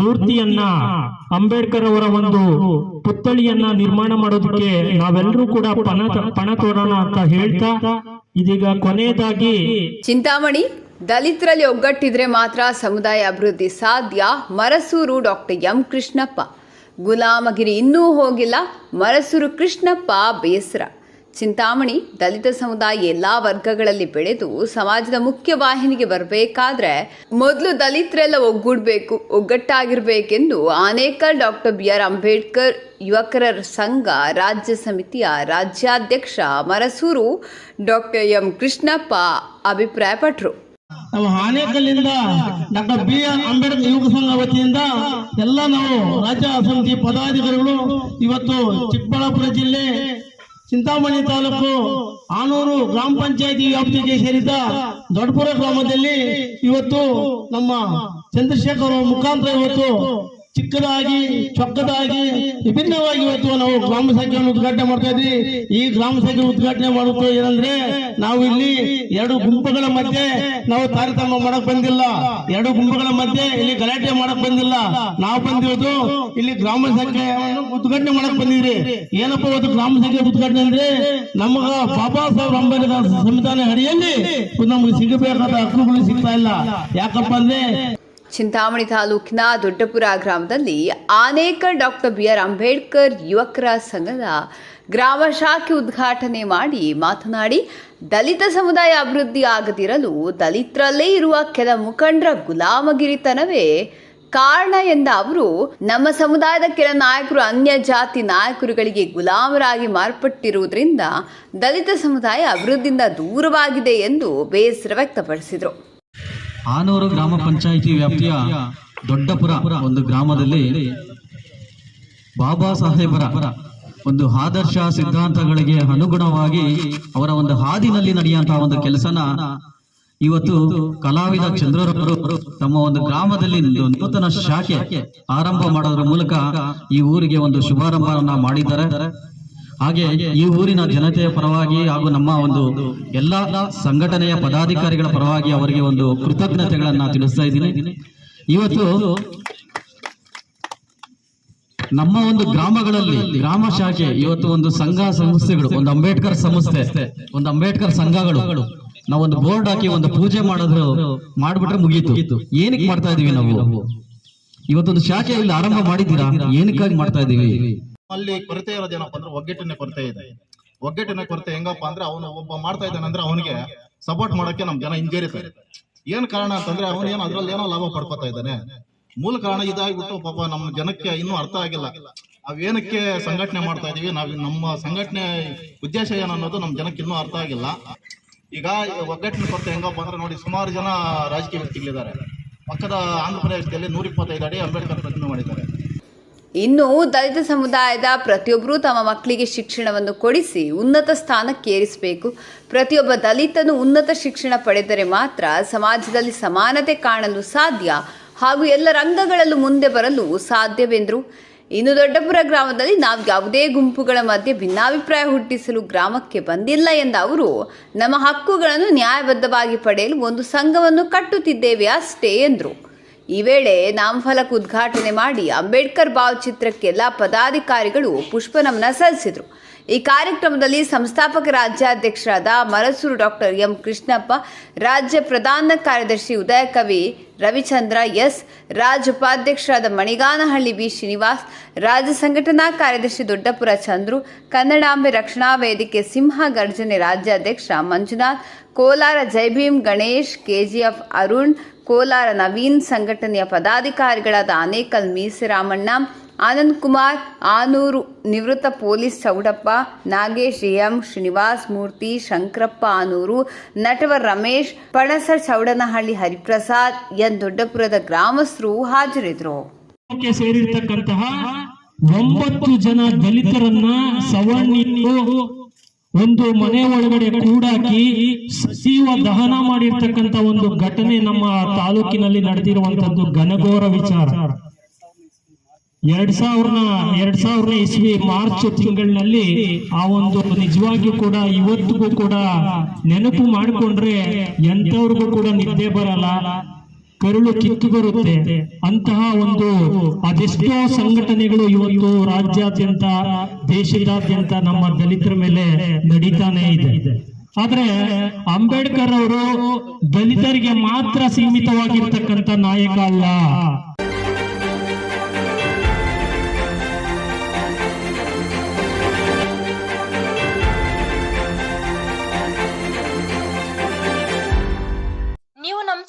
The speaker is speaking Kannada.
ಮೂರ್ತಿಯನ್ನ ಅಂಬೇಡ್ಕರ್ ಅವರ ಒಂದು ಪುತ್ಥಳಿಯನ್ನ ನಿರ್ಮಾಣ ಮಾಡೋದಕ್ಕೆ ನಾವೆಲ್ಲರೂ ಕೂಡ ಪಣ ಪಣ ಅಂತ ಹೇಳ್ತಾ, ಇದೀಗ ಕೊನೆಯದಾಗಿ ಚಿಂತಾಮಣಿ, ದಲಿತರಲ್ಲಿ ಒಗ್ಗಟ್ಟಿದ್ರೆ ಮಾತ್ರ ಸಮುದಾಯ ಅಭಿವೃದ್ಧಿ ಸಾಧ್ಯ, ಮರಸೂರು ಡಾಕ್ಟರ್ ಎಂ ಕೃಷ್ಣಪ್ಪ. ಗುಲಾಮಗಿರಿ ಇನ್ನೂ ಹೋಗಿಲ್ಲ, ಮರಸೂರು ಕೃಷ್ಣಪ್ಪ ಬೇಸರ. ಚಿಂತಾಮಣಿ ದಲಿತ ಸಮುದಾಯ ಎಲ್ಲಾ ವರ್ಗಗಳಲ್ಲಿ ಬೆಳೆದು ಸಮಾಜದ ಮುಖ್ಯ ವಾಹಿನಿಗೆ ಬರಬೇಕಾದ್ರೆ ಮೊದಲು ದಲಿತರೆಲ್ಲ ಒಗ್ಗೂಡ್ಬೇಕು, ಒಗ್ಗಟ್ಟಾಗಿರ್ಬೇಕೆಂದು Anekal doctor B R Ambedkar, ಯುವಕರ ಸಂಘ, ರಾಜ್ಯ ಸಮಿತಿಯ ರಾಜ್ಯಾಧ್ಯಕ್ಷ ಮರಸೂರು ಡಾಕ್ಟರ್ ಎಂ. ಕೃಷ್ಣಪ್ಪ ಅಭಿಪ್ರಾಯಪಟ್ಟರು ನಾವು ಆನೇಕಲ್ಲಿಂದ ಡಾಕ್ಟರ್ ಬಿ ಅಂಬೇಡ್ಕರ್ ಯುವಕ ಸಂಘ ಎಲ್ಲ ನಾವು ರಾಜ್ಯ ಸಮಿತಿ ಪದಾಧಿಕಾರಿಗಳು ಇವತ್ತು ಚಿಕ್ಕಬಳ್ಳಾಪುರ ಜಿಲ್ಲೆ ಚಿಂತಾಮಣಿ ತಾಲೂಕು ಆನೂರು ಗ್ರಾಮ ಪಂಚಾಯತಿ ವ್ಯಾಪ್ತಿಗೆ ಸೇರಿದ ದೊಡ್ಡಪುರ ಗ್ರಾಮದಲ್ಲಿ ಇವತ್ತು ನಮ್ಮ ಚಂದ್ರಶೇಖರ್ ಮುಖಾಂತರ ಇವತ್ತು ಚಿಕ್ಕದಾಗಿ, ಚೊಕ್ಕದಾಗಿ, ವಿಭಿನ್ನವಾಗಿ ಇವತ್ತು ನಾವು ಗ್ರಾಮ ಸಂಖ್ಯೆಯನ್ನು ಉದ್ಘಾಟನೆ ಮಾಡ್ತಾ ಇದ್ವಿ ಈ ಗ್ರಾಮ ಸಂಖ್ಯೆ ಉದ್ಘಾಟನೆ ಮಾಡುತ್ತೋ ಏನಂದ್ರೆ, ನಾವು ಇಲ್ಲಿ ಎರಡು ಗುಂಪುಗಳ ಮಧ್ಯೆ ನಾವು ತಾರತಮ್ಯ ಮಾಡಕ್ ಬಂದಿಲ್ಲ. ಎರಡು ಗುಂಪುಗಳ ಮಧ್ಯೆ ಇಲ್ಲಿ ಗಲಾಟೆ ಮಾಡಕ್ ಬಂದಿಲ್ಲ. ನಾವು ಬಂದಿರೋದು ಇಲ್ಲಿ ಗ್ರಾಮ ಸಂಖ್ಯೆ ಉದ್ಘಾಟನೆ ಮಾಡಕ್ ಬಂದಿದ್ರಿ ಏನಪ್ಪ ಇವತ್ತು ಗ್ರಾಮ ಸಂಖ್ಯೆ ಉದ್ಘಾಟನೆ ಅಂದ್ರೆ, ನಮಗ ಬಾಬಾ ಸಾಹೇಬ್ ಅಂಬೇಡ್ಕರ್ ಸಂವಿಧಾನ ಅಡಿಯಲ್ಲಿ ನಮ್ಗೆ ಸಿಗಬೇಕಾದ ಹಕ್ಕುಗಳು ಸಿಗ್ತಾ ಇಲ್ಲ. ಯಾಕಪ್ಪ ಅಂದ್ರೆ ಚಿಂತಾಮಣಿ ತಾಲೂಕಿನ ದೊಡ್ಡಪುರ ಗ್ರಾಮದಲ್ಲಿ Anekal doctor B R Ambedkar ಯುವಕರ ಸಂಘದ ಗ್ರಾಮ ಶಾಖೆ ಉದ್ಘಾಟನೆ ಮಾಡಿ ಮಾತನಾಡಿ, ದಲಿತ ಸಮುದಾಯ ಅಭಿವೃದ್ಧಿ ಆಗದಿರಲು ದಲಿತರಲ್ಲೇ ಇರುವ ಕೆಲ ಮುಖಂಡರ ಗುಲಾಮಗಿರಿತನವೇ ಕಾರಣ ಎಂದ ಅವರು, ನಮ್ಮ ಸಮುದಾಯದ ಕೆಲ ನಾಯಕರು ಅನ್ಯ ಜಾತಿ ನಾಯಕರುಗಳಿಗೆ ಗುಲಾಮರಾಗಿ ಮಾರ್ಪಟ್ಟಿರುವುದರಿಂದ ದಲಿತ ಸಮುದಾಯ ಅಭಿವೃದ್ಧಿಯಿಂದ ದೂರವಾಗಿದೆ ಎಂದು ಬೇಸರ ವ್ಯಕ್ತಪಡಿಸಿದರು. ಆನೂರು ಗ್ರಾಮ ಪಂಚಾಯಿತಿ ವ್ಯಾಪ್ತಿಯ ದೊಡ್ಡಪುರ ಒಂದು ಗ್ರಾಮದಲ್ಲಿ ಬಾಬಾ ಸಾಹೇಬರ ಒಂದು ಆದರ್ಶ ಸಿದ್ಧಾಂತಗಳಿಗೆ ಅನುಗುಣವಾಗಿ ಅವರ ಒಂದು ಹಾದಿನಲ್ಲಿ ನಡೆಯುವಂತಹ ಒಂದು ಕೆಲಸನ ಇವತ್ತು ಕಲಾವಿದ ಚಂದ್ರರವರು ತಮ್ಮ ಒಂದು ಗ್ರಾಮದಲ್ಲಿ ನೂತನ ಶಾಖೆ ಆರಂಭ ಮಾಡೋದ್ರ ಮೂಲಕ ಈ ಊರಿಗೆ ಒಂದು ಶುಭಾರಂಭವನ್ನ ಮಾಡಿದ್ದಾರೆ. ಹಾಗೆ ಈ ಊರಿನ ಜನತೆಯ ಪರವಾಗಿ ಹಾಗೂ ನಮ್ಮ ಒಂದು ಎಲ್ಲ ಸಂಘಟನೆಯ ಪದಾಧಿಕಾರಿಗಳ ಪರವಾಗಿ ಅವರಿಗೆ ಒಂದು ಕೃತಜ್ಞತೆಗಳನ್ನ ತಿಳಿಸ್ತಾ ಇದ್ದೀನಿ. ಇವತ್ತು ನಮ್ಮ ಒಂದು ಗ್ರಾಮಗಳಲ್ಲಿ ಗ್ರಾಮ ಶಾಖೆ ಇವತ್ತು ಒಂದು ಸಂಘ ಸಂಸ್ಥೆಗಳು ಒಂದು ಅಂಬೇಡ್ಕರ್ ಸಂಸ್ಥೆ ಒಂದು ಅಂಬೇಡ್ಕರ್ ಸಂಘಗಳು ನಾವೊಂದು ಬೋರ್ಡ್ ಹಾಕಿ ಒಂದು ಪೂಜೆ ಮಾಡಿದ್ರು ಮಾಡ್ಬಿಟ್ರೆ ಮುಗೀತು. ಏನಕ್ಕೆ ಮಾಡ್ತಾ ಇದೀವಿ ನಾವು? ಇವತ್ತೊಂದು ಶಾಖೆ ಇಲ್ಲಿ ಆರಂಭ ಮಾಡಿದ್ದೀರಾ? ಏನಕ್ಕಾಗಿ ಮಾಡ್ತಾ ಇದೀವಿ? ಅಲ್ಲಿ ಕೊರತೆ ಇರೋದೇನಪ್ಪ ಅಂದ್ರೆ ಒಗ್ಗಟ್ಟಿನ ಕೊರತೆ ಇದೆ. ಒಗ್ಗಟ್ಟಿನ ಕೊರತೆ ಹೆಂಗಪ್ಪ ಅಂದ್ರೆ ಅವನು ಒಬ್ಬ ಮಾಡ್ತಾ ಇದ್ದಾನೆ ಅಂದ್ರೆ ಅವನಿಗೆ ಸಪೋರ್ಟ್ ಮಾಡೋಕೆ ನಮ್ ಜನ ಹಿಂಜರಿತಾರೆ. ಏನ್ ಕಾರಣ ಅಂತಂದ್ರೆ ಅವನು ಏನೋ ಅದ್ರಲ್ಲಿ ಏನೋ ಲಾಭ ಪಡ್ಕೋತಾ ಇದ್ದಾನೆ. ಮೂಲ ಕಾರಣ ಇದಾಗ್ಬಿಟ್ಟು ಪಾಪ ನಮ್ಮ ಜನಕ್ಕೆ ಇನ್ನೂ ಅರ್ಥ ಆಗಿಲ್ಲ. ನಾವೇನಕ್ಕೆ ಸಂಘಟನೆ ಮಾಡ್ತಾ ಇದೀವಿ? ನಾವ್ ನಮ್ಮ ಸಂಘಟನೆ ಉದ್ದೇಶ ಏನನ್ನೋದು ಅನ್ನೋದು ನಮ್ ಜನಕ್ಕೆ ಇನ್ನೂ ಅರ್ಥ ಆಗಿಲ್ಲ. ಈಗ ಒಗ್ಗಟ್ಟಿನ ಕೊರತೆ ಹೆಂಗಪ್ಪ ಅಂದ್ರೆ ನೋಡಿ ಸುಮಾರು ಜನ ರಾಜಕೀಯ ವ್ಯಕ್ತಿಗಳಿದ್ದಾರೆ. ಪಕ್ಕದ ಆಂಧ್ರ ಪ್ರದೇಶದಲ್ಲಿ ನೂರ ಇಪ್ಪತ್ತೈದು ಅಡಿ ಅಂಬೇಡ್ಕರ್ ಪ್ರತಿಮೆ ಮಾಡಿದ್ದಾರೆ. ಇನ್ನು ದಲಿತ ಸಮುದಾಯದ ಪ್ರತಿಯೊಬ್ಬರೂ ತಮ್ಮ ಮಕ್ಕಳಿಗೆ ಶಿಕ್ಷಣವನ್ನು ಕೊಡಿಸಿ ಉನ್ನತ ಸ್ಥಾನಕ್ಕೇರಿಸಬೇಕು. ಪ್ರತಿಯೊಬ್ಬ ದಲಿತನು ಉನ್ನತ ಶಿಕ್ಷಣ ಪಡೆದರೆ ಮಾತ್ರ ಸಮಾಜದಲ್ಲಿ ಸಮಾನತೆ ಕಾಣಲು ಸಾಧ್ಯ ಹಾಗೂ ಎಲ್ಲ ರಂಗಗಳಲ್ಲೂ ಮುಂದೆ ಬರಲು ಸಾಧ್ಯವೆಂದರು. ಇನ್ನು ದೊಡ್ಡಪುರ ಗ್ರಾಮದಲ್ಲಿ ನಾವು ಯಾವುದೇ ಗುಂಪುಗಳ ಮಧ್ಯೆ ಭಿನ್ನಾಭಿಪ್ರಾಯ ಹುಟ್ಟಿಸಲು ಗ್ರಾಮಕ್ಕೆ ಬಂದಿಲ್ಲ ಎಂದ ಅವರು, ನಮ್ಮ ಹಕ್ಕುಗಳನ್ನು ನ್ಯಾಯಬದ್ಧವಾಗಿ ಪಡೆಯಲು ಒಂದು ಸಂಘವನ್ನು ಕಟ್ಟುತ್ತಿದ್ದೇವೆ ಅಷ್ಟೇ ಎಂದರು. ಈ ವೇಳೆ ನಾಮಫಲಕ ಉದ್ಘಾಟನೆ ಮಾಡಿ ಅಂಬೇಡ್ಕರ್ ಭಾವಚಿತ್ರಕ್ಕೆಲ್ಲ ಪದಾಧಿಕಾರಿಗಳು ಪುಷ್ಪನಮನ ಸಲ್ಲಿಸಿದರು. ಈ ಕಾರ್ಯಕ್ರಮದಲ್ಲಿ ಸಂಸ್ಥಾಪಕ ರಾಜ್ಯಾಧ್ಯಕ್ಷರಾದ ಮರಸೂರು ಡಾಕ್ಟರ್ ಎಂ ಕೃಷ್ಣಪ್ಪ, ರಾಜ್ಯ ಪ್ರಧಾನ ಕಾರ್ಯದರ್ಶಿ ಉದಯ ಕವಿ ರವಿಚಂದ್ರ ಎಸ್ ರಾಜ್ ಉಪಾಧ್ಯಕ್ಷರಾದ ಮಣಿಗಾನಹಳ್ಳಿ ಬಿ ಶ್ರೀನಿವಾಸ್, ರಾಜ್ಯ ಸಂಘಟನಾ ಕಾರ್ಯದರ್ಶಿ ದೊಡ್ಡಪುರ ಚಂದ್ರು, ಕನ್ನಡಾಂಬೆ ರಕ್ಷಣಾ ವೇದಿಕೆ ಸಿಂಹ ಗರ್ಜನೆ ರಾಜ್ಯಾಧ್ಯಕ್ಷ ಮಂಜುನಾಥ್, ಕೋಲಾರ ಜೈಭೀಮ್ ಗಣೇಶ್, ಕೆಜಿಎಫ್ ಅರುಣ್, ಕೋಲಾರ ನವೀನ್ ಸಂಘಟನೆಯ ಪದಾಧಿಕಾರಿಗಳಾದ ಆನೇಕಲ್ ಮೀಸರಾಮಣ್ಣ ಆನಂದ್ ಕುಮಾರ್, ಆನೂರು ನಿವೃತ್ತ ಪೊಲೀಸ್ ಚೌಡಪ್ಪ, ನಾಗೇಶ್ ಎಂ, ಶ್ರೀನಿವಾಸ್ ಮೂರ್ತಿ, ಶಂಕರಪ್ಪ ಆನೂರು, ನಟವ ರಮೇಶ್ ಪಣಸ ಚೌಡನಹಳ್ಳಿ ಹರಿಪ್ರಸಾದ್ ಎನ್ ದೊಡ್ಡಪುರದ ಗ್ರಾಮಸ್ಥರು ಹಾಜರಿದ್ರು ಕ್ಕೆ ಸೇರಿರ್ತಕ್ಕಂತಹ ಒಂಬತ್ತು ಜನ ದಲಿತರನ್ನ ಸವರ್ಣೀಯರು ಒಂದು ಮನೆ ಒಳಗಡೆ ಕೂಡಾಕಿ ಸಜೀವ ದಹನ ಮಾಡಿರ್ತಕ್ಕಂತ ಒಂದು ಘಟನೆ ನಮ್ಮ ತಾಲೂಕಿನಲ್ಲಿ ನಡೆದಿರುವಂತದ್ದು ಘನಘೋರ ವಿಚಾರ. ಎರಡ್ ಸಾವಿರದ ಎರಡ್ ಸಾವಿರದ ಇಸ್ವಿ ಮಾರ್ಚ್ ತಿಂಗಳಿನಲ್ಲಿ ಆ ಒಂದು ನಿಜವಾಗಿಯೂ ಕೂಡ ಇವತ್ತಿಗೂ ಕೂಡ ನೆನಪು ಮಾಡಿಕೊಂಡ್ರೆ ಎಂತವ್ರಿಗೂ ಕೂಡ ನಿದ್ದೆ ಬರಲ್ಲ. ಕರುಳು ಕಿತ್ತು ಬರುತ್ತೆ. ಅಂತಹ ಒಂದು ಅದೆಷ್ಟೋ ಸಂಘಟನೆಗಳು ಇವತ್ತು ರಾಜ್ಯಾದ್ಯಂತ, ದೇಶದಾದ್ಯಂತ ನಮ್ಮ ದಲಿತರ ಮೇಲೆ ನಡೀತಾನೆ ಇದೆ. ಆದ್ರೆ ಅಂಬೇಡ್ಕರ್ ಅವರು ದಲಿತರಿಗೆ ಮಾತ್ರ ಸೀಮಿತವಾಗಿರ್ತಕ್ಕಂಥ ನಾಯಕ ಅಲ್ಲ.